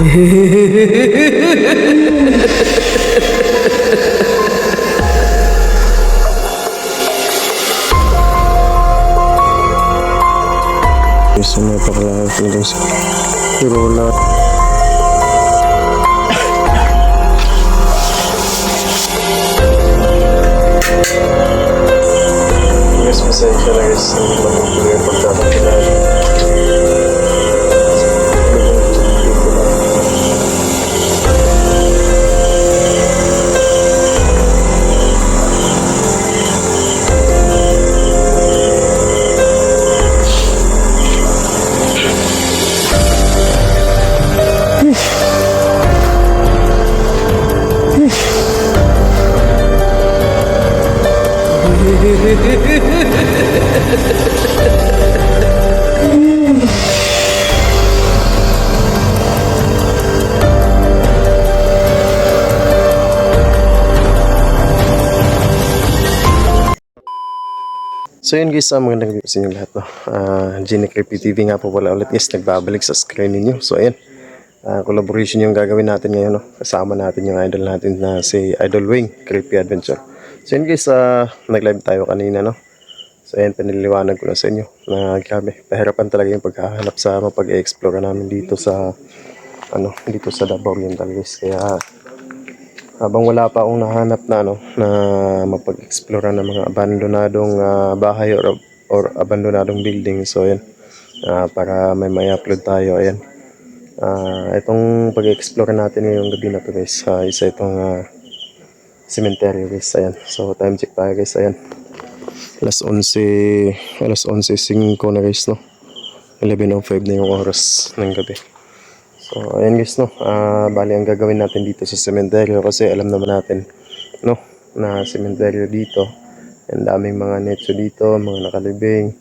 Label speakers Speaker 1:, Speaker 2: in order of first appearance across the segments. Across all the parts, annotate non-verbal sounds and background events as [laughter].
Speaker 1: Gusto mo pakalaki ko lang sa Rola. Guys, pasensya na guys. Hindi lang tuloy ang pagkakakilala. So yun guys, uh, magandang gabi sa inyo lahat. No? Uh, Genie Creepy TV nga po pala ulit guys, nagbabalik sa screen ninyo. So ayan, uh, collaboration yung gagawin natin ngayon. No? Kasama natin yung idol natin na si Idol Wing, Creepy Adventure. So yun guys, uh, nag-live tayo kanina. No? So ayan, piniliwanag ko na sa inyo na grabe, pahirapan talaga yung paghahanap sa mapag-explore namin dito sa ano, dito sa Davao Oriental guys. Kaya habang wala pa akong nahanap na ano na mapag-explore ng mga abandonadong ah, bahay or, or abandonadong building. So yan Ah, para may may upload tayo ayan. Ah, itong pag-explore natin ngayong gabi na to guys ah, isa itong uh, cemetery guys ayan. So time check tayo guys ayan. Alas 11 alas 11.05 na guys no? 11.05 na yung oras ng gabi So, ayan guys, no. Ah, bali ang gagawin natin dito sa sementeryo kasi alam naman natin, no, na sementeryo dito. Ang daming mga netso dito, mga nakalibing.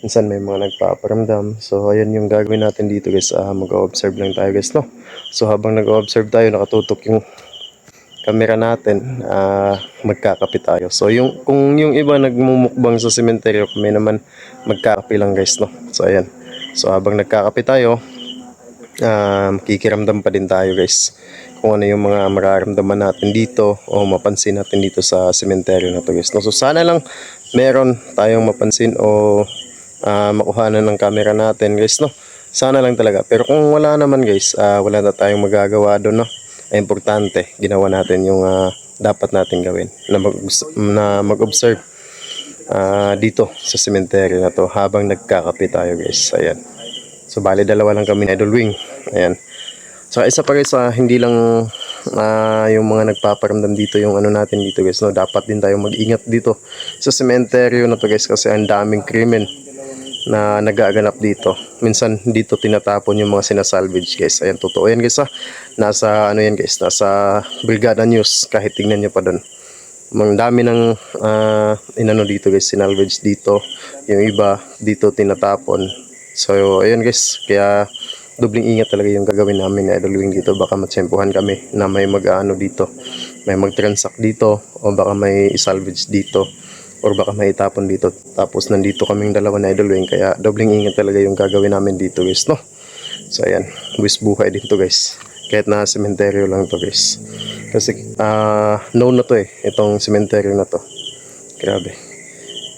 Speaker 1: Minsan may mga nagpaparamdam. So, ayan yung gagawin natin dito guys. Ah, mag-observe lang tayo guys, no. So, habang nag-observe tayo, nakatutok yung camera natin, ah, magkakape tayo. So, yung, kung yung iba nagmumukbang sa sementeryo, kami naman magkakape lang guys, no. So, ayan. So, habang nagkakape tayo, ah makikiramdam pa din tayo guys kung ano yung mga mararamdaman natin dito o mapansin natin dito sa sementeryo na to guys. No? So sana lang meron tayong mapansin o ah, makuhanan ng camera natin guys. No? Sana lang talaga. Pero kung wala naman guys, ah, wala na tayong magagawa doon. No? Ay importante, ginawa natin yung ah, dapat natin gawin na, mag, mag-observe ah, dito sa sementeryo na to habang nagkakape tayo guys. Ayan. So bali dalawa lang kami ni Idol Wing. Ayan. So isa pa guys, ah, hindi lang ah, yung mga nagpaparamdam dito yung ano natin dito guys. No? Dapat din tayo mag-ingat dito sa cementerio na to guys kasi ang daming krimen na nagaganap dito. Minsan dito tinatapon yung mga sinasalvage guys. Ayan, totoo yan guys ha. Nasa ano yan guys, nasa Brigada News kahit tingnan nyo pa doon. Ang dami ng ah, inano dito guys, sinalvage dito. Yung iba dito tinatapon. So, ayun guys, kaya dobling ingat talaga yung gagawin namin na idol wing dito. Baka matsempuhan kami na may mag-ano dito, may mag-transact dito, o baka may salvage dito, or baka may itapon dito. Tapos nandito kaming dalawa na idol wing, kaya dobling ingat talaga yung gagawin namin dito guys, no? So, ayan, buwis buhay dito guys. Kahit na sementeryo lang to guys. Kasi, ah, known na to eh, itong sementeryo na to. Grabe.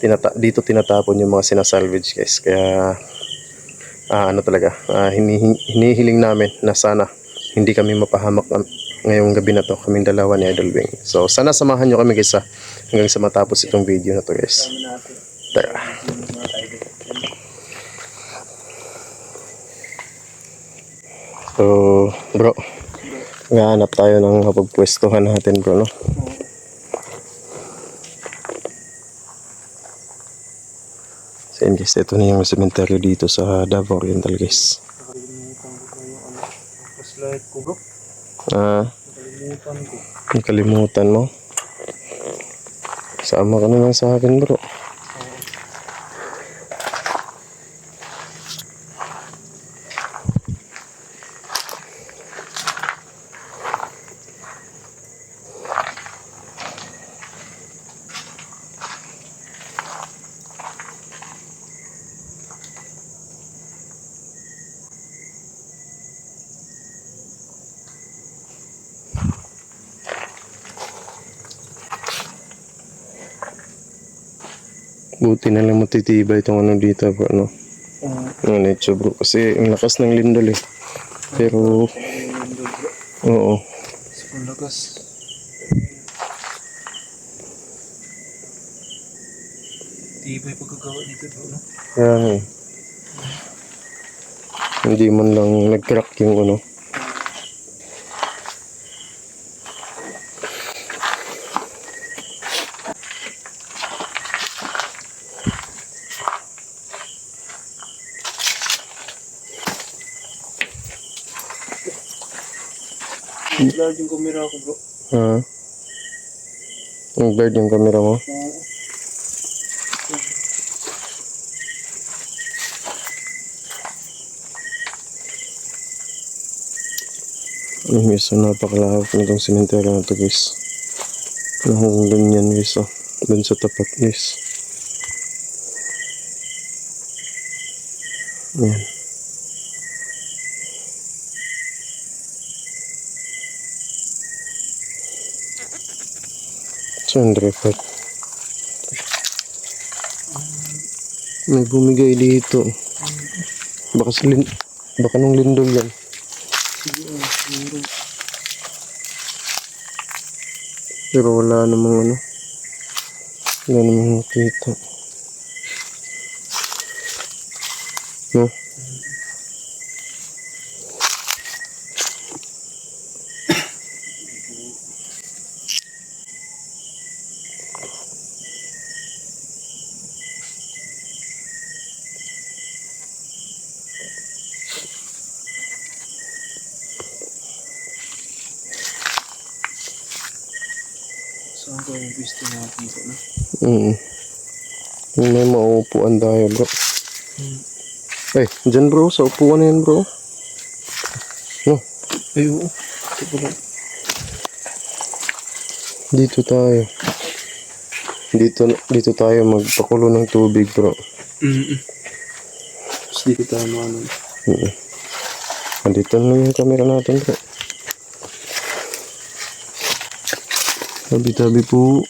Speaker 1: Tinata dito tinatapon yung mga sinasalvage guys. Kaya, ah, ano talaga, hinihi- hinihiling namin na sana hindi kami mapahamak ng- ngayong gabi na to, kaming dalawa ni Idol Wing. So, sana samahan nyo kami guys ha, hanggang sa matapos itong video na to guys. Tara. So, bro, Naghahanap tayo ng mapagpwestuhan natin bro, no? Yun guys, ito na yung cemetery dito sa Davao Oriental guys. Ah,
Speaker 2: Nakalimutan ko.
Speaker 1: nakalimutan mo. Sama ka na lang sa akin bro. Buti na lang matitibay itong ano dito bro, no?
Speaker 2: Uh,
Speaker 1: Ang nature bro. Kasi ang lakas ng lindol eh. Pero, oo.
Speaker 2: Sobrang lakas. Tibay pagkagawa dito bro, no?
Speaker 1: Nga eh. Hindi man lang nag-crack yung ano.
Speaker 2: Large yung camera ko bro.
Speaker 1: Ha? Ang blurred yung camera mo.
Speaker 2: Oo.
Speaker 1: Ano guys, so napakalawak nitong simenteryo na to guys. Hanggang ganyan guys, oh. Dun sa tapat guys. Ayan. Saan repot? May bumigay dito. Baka sa lin... Baka nung lindol yan. Pero wala namang ano. Wala namang nakita. No?
Speaker 2: Saan ko yung gusto nakakita na?
Speaker 1: Mm. Yung may mauupuan tayo bro.
Speaker 2: Hmm.
Speaker 1: Eh, dyan bro, sa upuan na yan bro. No,
Speaker 2: Ay oo.
Speaker 1: Dito tayo. Dito, dito tayo magpakulo ng tubig bro.
Speaker 2: Mm-mm. Tapos dito tayo maano.
Speaker 1: Mm. Andito na yung camera natin bro. Tabi-tabi po.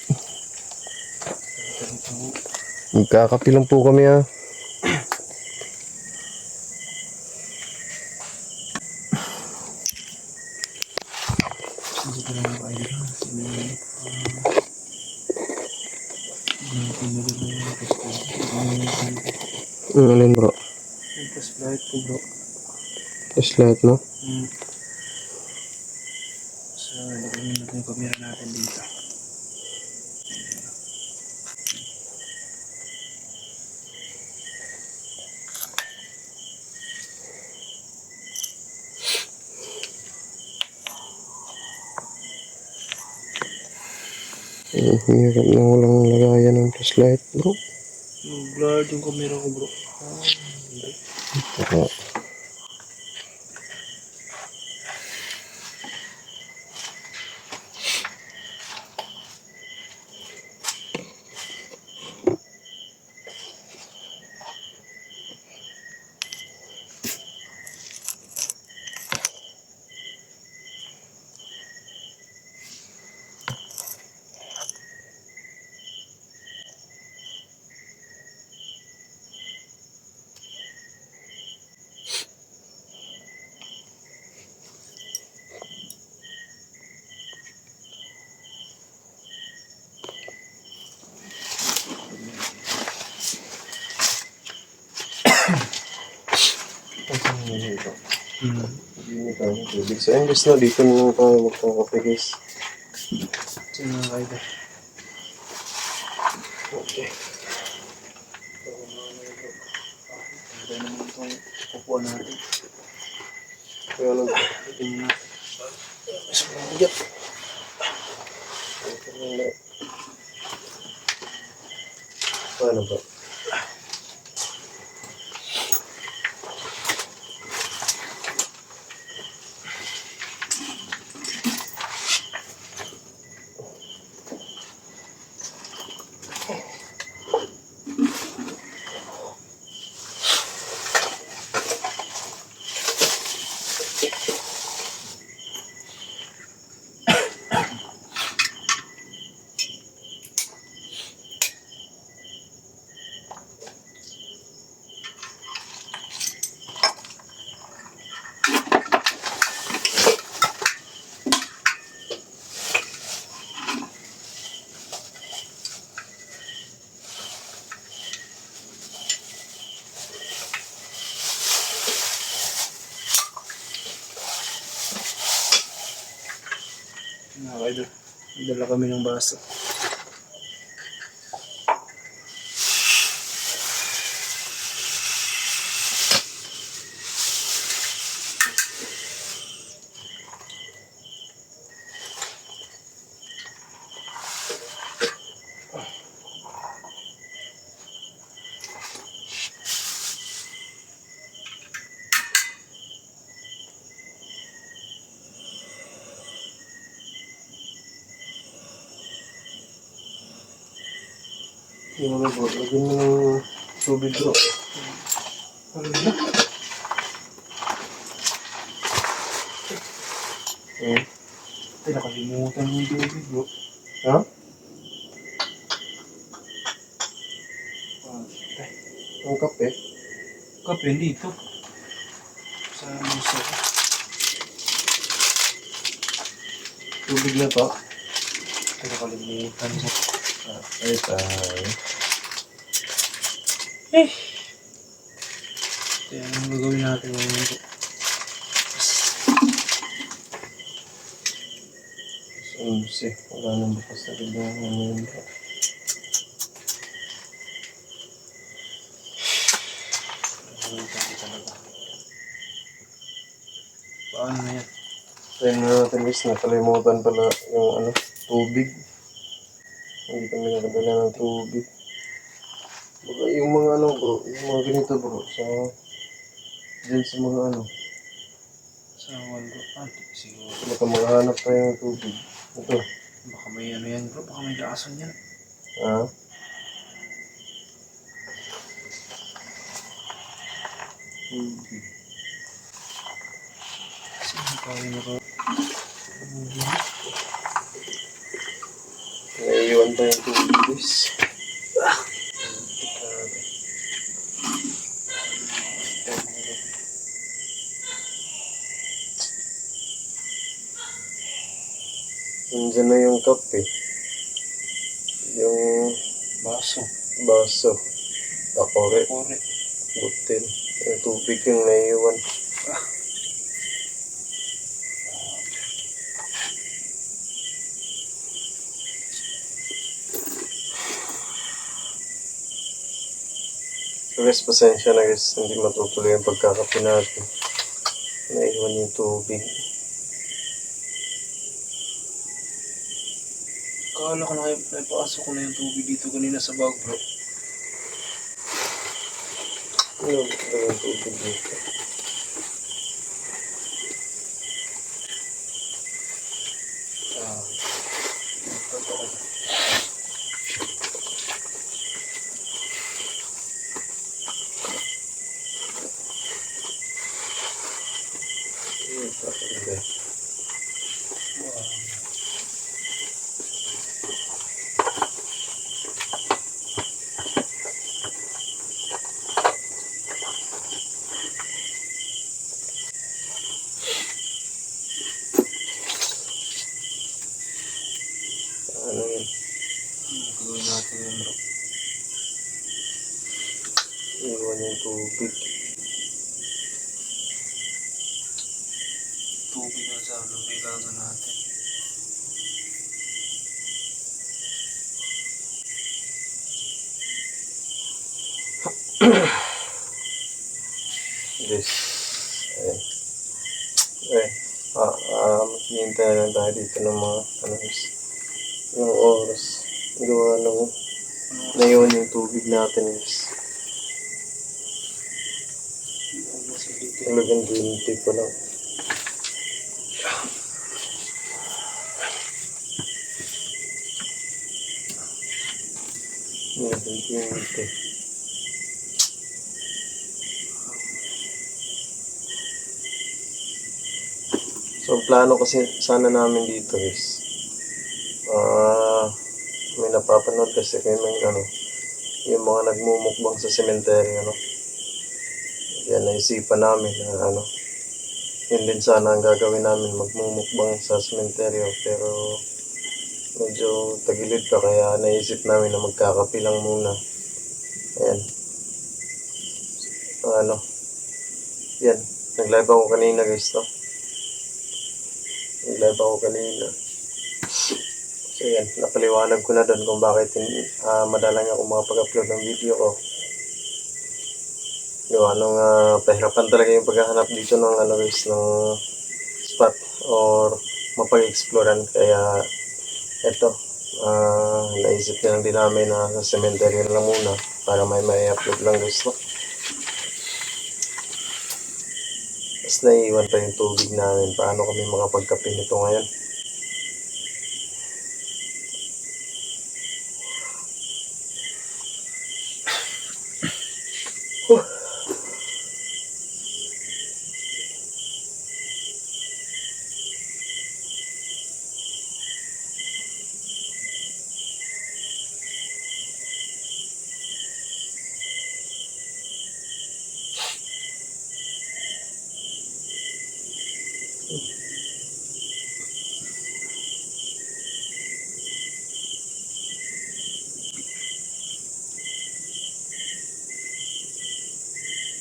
Speaker 1: Magkakapi lang po kami ah. Ang alin bro.
Speaker 2: Flashlight ko bro.
Speaker 1: Flashlight no?
Speaker 2: Mm. So, lagyan natin yung camera natin dito.
Speaker 1: Ang hirap na walang lagayan ng flashlight bro.
Speaker 2: Blurred yung camera ko bro. Ah, hindi.
Speaker 1: Oo.
Speaker 2: Mm.
Speaker 1: Hindi tayo tubig. So, imbes na dito na lang tayo magkakape guys.
Speaker 2: So, mga idol.
Speaker 1: Okay.
Speaker 2: Ganda naman itong upuan natin.
Speaker 1: Kaya lang.
Speaker 2: Ito muna. Mas mabigat.
Speaker 1: Paano ba?
Speaker 2: Dala kami ng baso.
Speaker 1: Yung bro, lagyan mo ng tubig bro. Hmm.
Speaker 2: Ay, nakalimutan mo yung tubig, bro.
Speaker 1: Ha? Ang kape.
Speaker 2: Kape dito. Sa musa.
Speaker 1: Tubig na to.
Speaker 2: Ay, nakalimutan mo.
Speaker 1: Ah, ay tayo.
Speaker 2: Eh! Kaya anong gagawin natin ngayon bro?
Speaker 1: Sumsi. Wala nang bukas na ganda ng ano yun bro.
Speaker 2: Nakalimutan ko talaga. Paano na yan?
Speaker 1: Try na natin guys, nakalimutan pala yung ano, tubig. Hindi kami nakadala ng tubig. Baka yung mga ano bro, yung mga ganito bro, sa dyan sa mga ano,
Speaker 2: Sa one bro. Ah, siguro.
Speaker 1: baka makahanap tayo ng tubig. Ito,
Speaker 2: Baka may ano yan bro. Baka may lason yan.
Speaker 1: ha? Tubig.
Speaker 2: Sino pa rin bro?
Speaker 1: Naiiwan tayong tubig guys. Nandiyan na yung kape. Yung
Speaker 2: Baso.
Speaker 1: baso. Takore.
Speaker 2: Kore.
Speaker 1: Butil. Yung tubig yung naiiwan. Guys, pasensya na guys. Hindi matutuloy yung pagkakape natin. Naiwan yung tubig.
Speaker 2: Kala ko na kayo, naipasok ko na yung tubig dito kanina sa bag bro.
Speaker 1: Ano yung tubig dito?
Speaker 2: Gagawin natin yun bro?
Speaker 1: Iwan yung tubig. This. Ayun. Okay. Ah, ah, maghihintay lang tayo dito ng mga, ano yung
Speaker 2: Ano?
Speaker 1: naiwan yung tubig natin guys. Talagang 20 pa lang. Yeah, 20. So, plano kasi sana namin dito is, ah, may napapanood kasi may ano, yung mga nagmumukbang sa cemetery, ano. Yan, naisipan namin na ano, yun din sana ang gagawin namin, magmumukbang sa cemetery, pero medyo tagilid pa, kaya naisip namin na magkakapi lang muna. Ayan. Ano, yan, nag-live ako kanina guys, no? Nag-live ako kanina. So yan, napaliwanag ko na doon kung bakit uh, madalang ako makapag-upload ng video ko. Gawa nung uh, pahirapan talaga yung paghahanap dito ng ano guys, ng spot or mapag-explorean. Kaya eto, ah naisip na lang din namin na sa cemetery na lang muna para may may upload lang guys. No? Tapos naiiwan pa yung tubig namin. Paano kami makapagkape nito ngayon?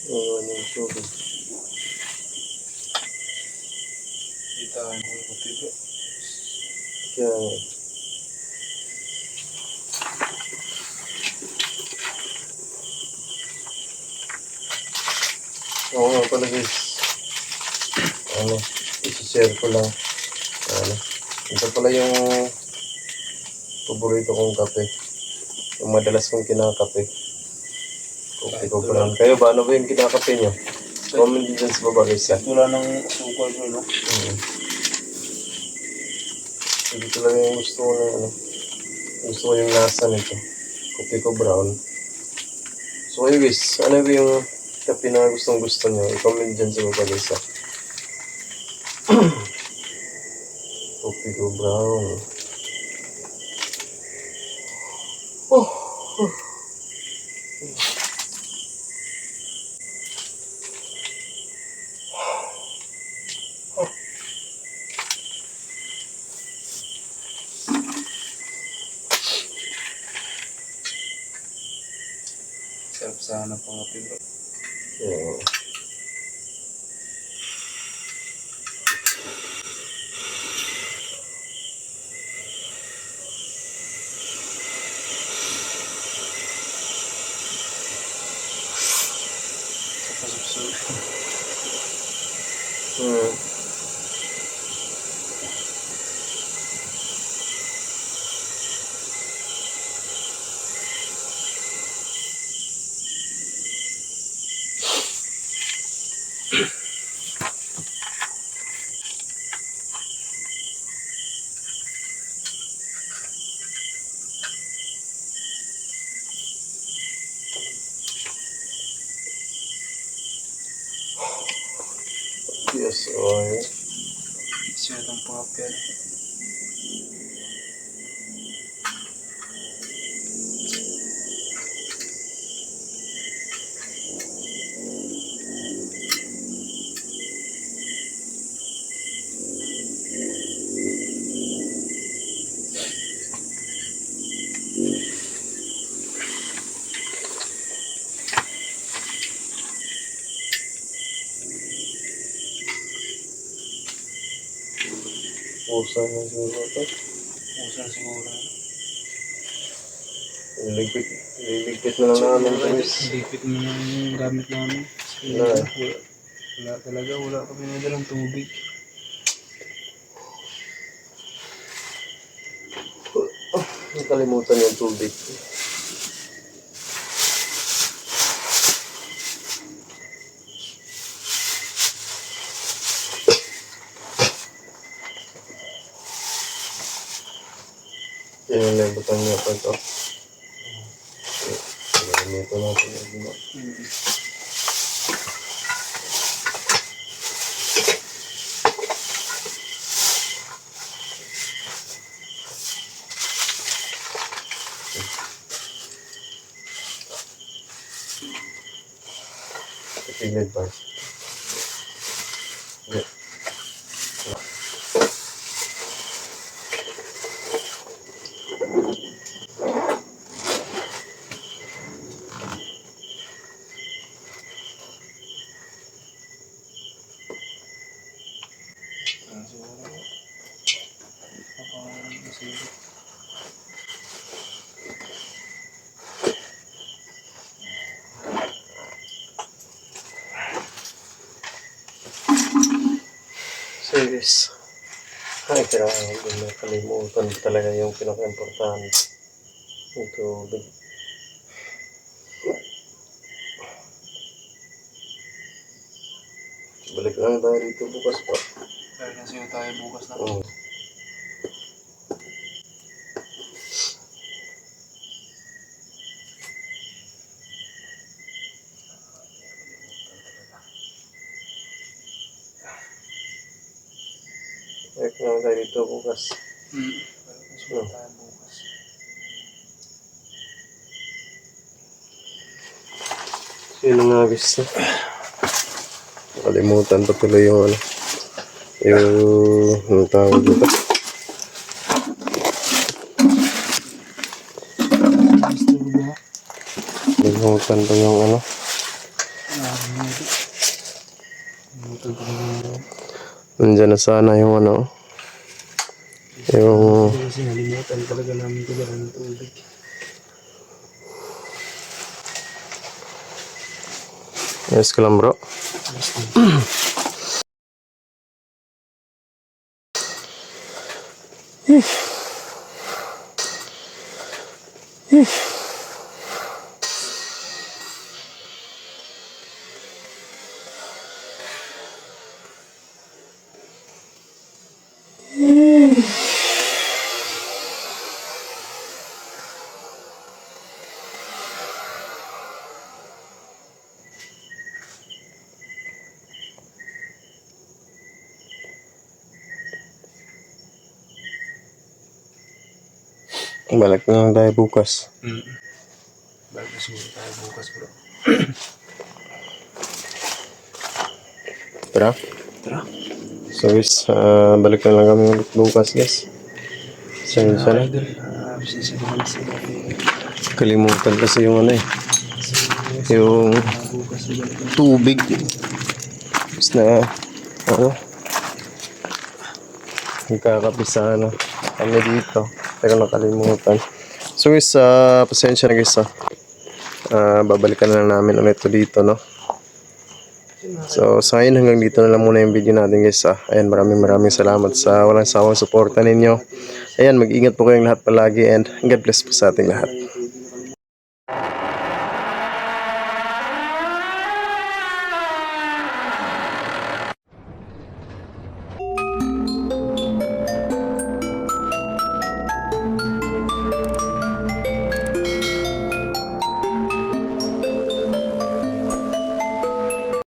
Speaker 1: Naiiwan yung tubig.
Speaker 2: Kita ang puti bro.
Speaker 1: Kaya nga. Oo nga pala guys. Ano, isi-share ko lang. Ano, ito pala yung paborito kong kape. Yung madalas kong kinakape. Kopi ko brown. Kayo ba? Ano ba yung kinakape nyo? Comment din dyan sa baba guys.
Speaker 2: Wala ng sukal bro no?
Speaker 1: Mm. Hindi talaga yung gusto ko na ano. Gusto ko yung lasa nito. Kopi ko brown. So guys, ano ba yung kape na gustong gusto nyo? I-comment dyan sa baba guys ko [clears throat] brown. Oh. oh.
Speaker 2: Sarap sana pangapi bro.
Speaker 1: Yeah.
Speaker 2: Kapasok
Speaker 1: Hmm. Yes, okay.
Speaker 2: Siya itong
Speaker 1: Pusa na siguro ito.
Speaker 2: Usan siguro.
Speaker 1: Liligpit. Liligpit na lang namin ito guys.
Speaker 2: Mo na yung gamit namin.
Speaker 1: Wala.
Speaker 2: Wala, wala talaga. Wala kami na dalang tubig.
Speaker 1: Nakalimutan yung tubig. Yan yung nabutan niya pa ito. Gamito natin yung ginawa. Tignan pa. Okay guys. Ay, kaya hindi na kalimutan talaga yung pinaka-importante. Yung tubig. Balik lang tayo dito bukas pa.
Speaker 2: Dahil kasi tayo bukas na.
Speaker 1: Oo. Balik lang tayo dito bukas.
Speaker 2: Hmm. Tayo bukas.
Speaker 1: Sino nga gusto? Nakalimutan pa tuloy yung ano. Yung ano tawag dito. Nakalimutan pa yung ano.
Speaker 2: Na
Speaker 1: Nandyan na sana yung ano. Yung
Speaker 2: Kasi talaga namin ko ng tubig.
Speaker 1: Yes ka lang bro. Balik na lang tayo bukas.
Speaker 2: Hmm. Balik na siguro tayo bukas bro.
Speaker 1: Tara.
Speaker 2: Tara.
Speaker 1: So guys, ah, balik na lang kami ulit bukas guys. Sa sana.
Speaker 2: Idol. Ah, sila.
Speaker 1: Kalimutan kasi yung ano eh. Yung
Speaker 2: Ah, na na.
Speaker 1: tubig. Tapos na, ano, nagkakapisa ano, kami dito. Pero nakalimutan. So guys, ah, pasensya na guys ah. Ah, babalikan na lang namin ulit to dito, no? So, sa ngayon hanggang dito na lang muna yung video natin guys ah. Ayan, maraming maraming salamat sa walang sawang suporta ninyo. Ayan, mag-ingat po kayong lahat palagi and God bless po sa ating lahat.